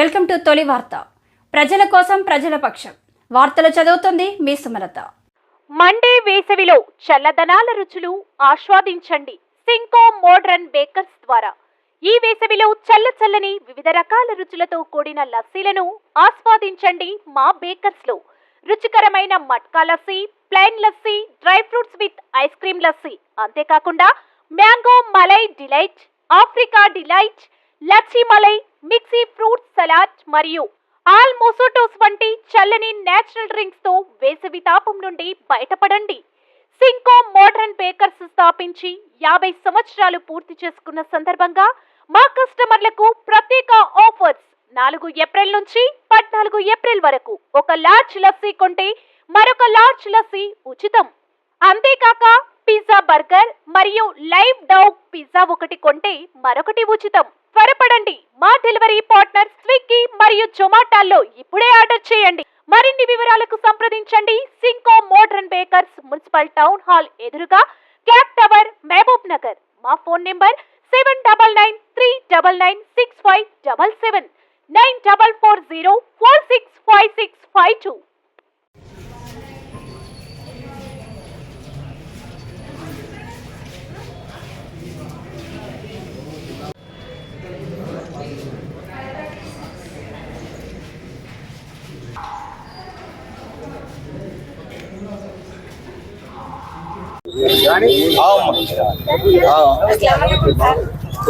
Welcome to తొలి వార్త. ప్రజల కోసం ప్రజల పక్షం. వార్తలు చదువుతుంది మీ సుమలత. మండే వేసవిలో చల్లదనాల రుచులు ఆస్వాదించండి సింకో మోడ్రన్ బేకర్స్ ద్వారా. ఈ వేసవిలో చల్ల చల్లని వివిధ రకాల రుచులతో కూడిన లస్సీలను ఆస్వాదించండి మా బేకర్స్లో రుచికరమైన matka lassi plain lassi dry fruits with ice cream lassi. అంతేకాకుండా mango malai delight Africa delight Lachchi malai mixie fruit salad మరియు ఆల్ మొసోటోస్ వంటి చల్లని నేచురల్ డ్రింక్స్తో వేసవి తాపం నుండి బయటపడండి. సింకో మోడర్న్ బేకర్స్ స్థాపించి యాభై సంవత్సరాలు పూర్తి చేసుకున్న సందర్భంగా మా కస్టమర్లకు ప్రత్యేక ఆఫర్స్. నాలుగు ఏప్రిల్ నుంచి పద్నాలుగు ఏప్రిల్ వరకు ఒక లార్జ్ లస్సీ కొంటే మరొక లార్జ్ లస్సీ ఉచితం. అంతేకాక పిజ్జా బర్గర్ మరియు లైవ్ డౌ పిజ్జా ఒకటి కొంటే మరొకటి ఉచితం. త్వరపడండి. మా డెలివరీ పార్ట్నర్ స్విగ్గీ మరియు జొమాటోలో ఇప్పుడే ఆర్డర్ చేయండి. మరిన్ని వివరాలకు సంప్రదించండి. సింకో modern bakers municipal town hall ఎదురుగా క్లాక్ టవర్ మహబూబ్ నగర్. మా phone number seven double nine three double nine six five double seven nine double four zero four six five six five two.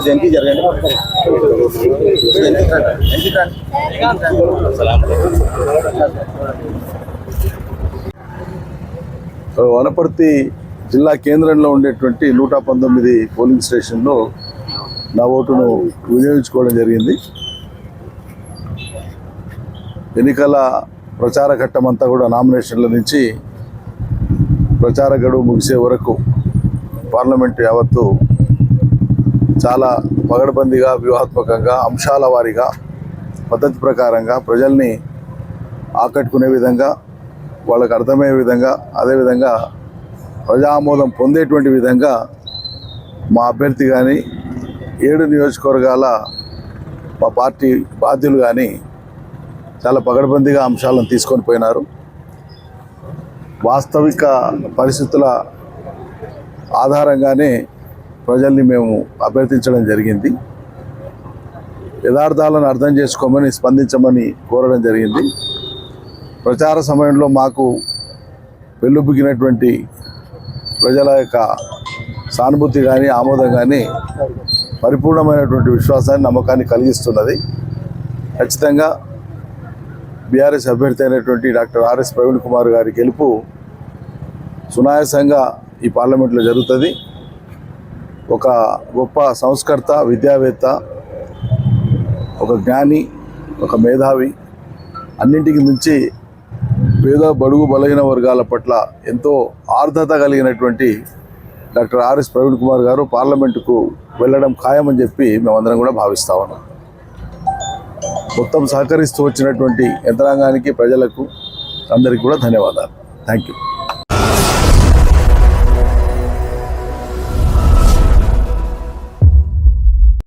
జంకి జరగండి వనపర్తి జిల్లా కేంద్రంలో ఉండేటువంటి నూట పంతొమ్మిది పోలింగ్ స్టేషన్లో నా ఓటును వినియోగించుకోవడం జరిగింది. ఎన్నికల ప్రచార ఘట్టం అంతా కూడా నామినేషన్ల నుంచి ప్రచార గడువు ముగిసే వరకు పార్లమెంటు యావత్తు చాలా పగడబందీగా వ్యూహాత్మకంగా అంశాల వారీగా పద్ధతి ప్రకారంగా ప్రజల్ని ఆకట్టుకునే విధంగా వాళ్ళకు అర్థమయ్యే విధంగా అదేవిధంగా ప్రజామోదం పొందేటువంటి విధంగా మా అభ్యర్థి కానీ ఏడు నియోజకవర్గాల మా పార్టీ బాధ్యులు కానీ చాలా పగడబందీగా అంశాలను తీసుకొని పోయినారు. వాస్తవిక పరిస్థితుల ఆధారంగానే ప్రజల్ని మేము అభ్యర్థించడం జరిగింది. యథార్థాలను అర్థం చేసుకోమని స్పందించమని కోరడం జరిగింది. ప్రచార సమయంలో మాకు వెల్లుబుకినటువంటి ప్రజల యొక్క సానుభూతి కానీ ఆమోదం కానీ పరిపూర్ణమైనటువంటి విశ్వాసాన్ని నమ్మకాన్ని కలిగిస్తున్నది. ఖచ్చితంగా బీఆర్ఎస్ అభ్యర్థి అయినటువంటి డాక్టర్ ఆర్ఎస్ ప్రవీణ్ కుమార్ గారి గెలుపు సునాయాసంగా ఈ పార్లమెంట్లో జరుగుతుంది. ఒక గొప్ప సంస్కర్త విద్యావేత్త ఒక జ్ఞాని ఒక మేధావి. అన్నింటికి మించి పేద బడుగు బలహీన వర్గాల పట్ల ఎంతో ఆర్ద్రత కలిగినటువంటి డాక్టర్ ఆర్ఎస్ ప్రవీణ్ కుమార్ గారు పార్లమెంటుకు వెళ్ళడం ఖాయమని చెప్పి మేమందరం కూడా భావిస్తా ఉన్నాం. మొత్తం సహకరిస్తూ వచ్చినటువంటి యంత్రాంగానికి ప్రజలకు అందరికీ కూడా ధన్యవాదాలు. Thank you